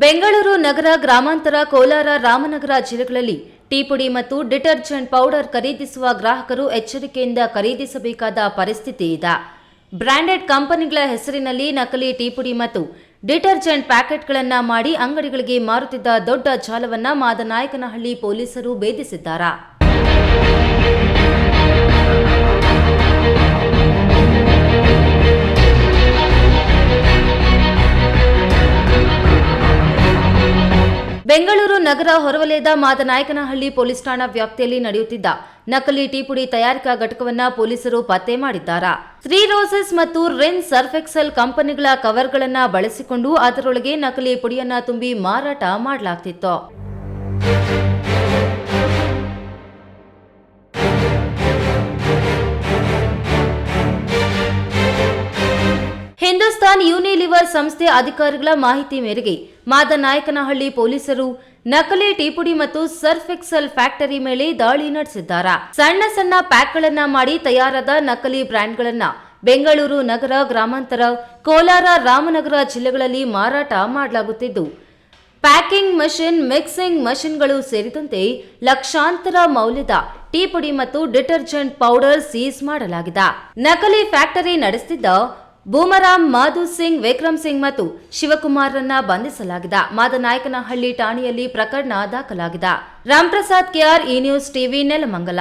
ಬೆಂಗಳೂರು ನಗರ ಗ್ರಾಮಾಂತರ ಕೋಲಾರ ರಾಮನಗರ ಜಿಲ್ಲೆಗಳಲ್ಲಿ ಟೀ ಪುಡಿ ಮತ್ತು ಡಿಟರ್ಜೆಂಟ್ ಪೌಡರ್ ಖರೀದಿಸುವ ಗ್ರಾಹಕರು ಎಚ್ಚರಿಕೆಯಿಂದ ಖರೀದಿಸಬೇಕಾದ ಪರಿಸ್ಥಿತಿ ಇದೆ. ಬ್ರಾಂಡೆಡ್ ಕಂಪನಿಗಳ ಹೆಸರಿನಲ್ಲಿ ನಕಲಿ ಟೀ ಪುಡಿ ಮತ್ತು ಡಿಟರ್ಜೆಂಟ್ ಪ್ಯಾಕೆಟ್ಗಳನ್ನು ಮಾಡಿ ಅಂಗಡಿಗಳಿಗೆ ಮಾರುತ್ತಿದ್ದ ದೊಡ್ಡ ಜಾಲವನ್ನ ಮಾದನಾಯಕನಹಳ್ಳಿ ಪೊಲೀಸರು ಭೇದಿಸಿದ್ದಾರೆ? ಬೆಂಗಳೂರು ನಗರ ಹೊರವಲಯದ ಮಾದನಾಯಕನಹಳ್ಳಿ ಪೊಲೀಸ್ ಠಾಣಾ ವ್ಯಾಪ್ತಿಯಲ್ಲಿ ನಡೆಯುತ್ತಿದ್ದ ನಕಲಿ ಟೀ ಪುಡಿ ತಯಾರಿಕಾ ಘಟಕವನ್ನ ಪೊಲೀಸರು ಪತ್ತೆ ಮಾಡಿದ್ದಾರೆ? ತ್ರೀ ರೋಸಸ್ ಮತ್ತು ರೆನ್ ಸರ್ಫೆಕ್ಸಲ್ ಕಂಪನಿಗಳ ಕವರ್ಗಳನ್ನು ಬಳಸಿಕೊಂಡು ಅದರೊಳಗೆ ನಕಲಿ ಪುಡಿಯನ್ನ ತುಂಬಿ ಮಾರಾಟ ಮಾಡಲಾಗ್ತಿತ್ತು? ಹಿಂದೂಸ್ತಾನ್ ಯೂನಿಲಿವರ್ ಸಂಸ್ಥೆ ಅಧಿಕಾರಿಗಳ ಮಾಹಿತಿ ಮೇರೆಗೆ ಮಾದನಾಯಕನಹಳ್ಳಿ ಪೊಲೀಸರು ನಕಲಿ ಟೀಪುಡಿ ಮತ್ತು ಸರ್ಫ್ ಎಕ್ಸೆಲ್ ಫ್ಯಾಕ್ಟರಿ ಮೇಲೆ ದಾಳಿ ನಡೆಸಿದ್ದಾರೆ? ಸಣ್ಣ ಸಣ್ಣ ಪ್ಯಾಕ್ಗಳನ್ನ ಮಾಡಿ ತಯಾರಾದ ನಕಲಿ ಬ್ರ್ಯಾಂಡ್ಗಳನ್ನ ಬೆಂಗಳೂರು ನಗರ ಗ್ರಾಮಾಂತರ ಕೋಲಾರ ರಾಮನಗರ ಜಿಲ್ಲೆಗಳಲ್ಲಿ ಮಾರಾಟ ಮಾಡಲಾಗುತ್ತಿದ್ದು, ಪ್ಯಾಕಿಂಗ್ ಮಷಿನ್, ಮಿಕ್ಸಿಂಗ್ ಮಷಿನ್ಗಳು ಸೇರಿದಂತೆ ಲಕ್ಷಾಂತರ ಮೌಲ್ಯದ ಟೀಪುಡಿ ಮತ್ತು ಡಿಟರ್ಜೆಂಟ್ ಪೌಡರ್ ಸೀಸ್ ಮಾಡಲಾಗಿದೆ. ನಕಲಿ ಫ್ಯಾಕ್ಟರಿ ನಡೆಸುತ್ತಿದ್ದ ಬೂಮರಾಮ್ ಮಾಧು ಸಿಂಗ್, ವಿಕ್ರಮ್ ಸಿಂಗ್ ಮತ್ತು ಶಿವಕುಮಾರ್ರನ್ನ ಬಂಧಿಸಲಾಗಿದೆ. ಮಾದನಾಯಕನಹಳ್ಳಿ ಠಾಣೆಯಲ್ಲಿ ಪ್ರಕರಣ ದಾಖಲಾಗಿದೆ. Ramprasad KR E news TV, Nelamangala.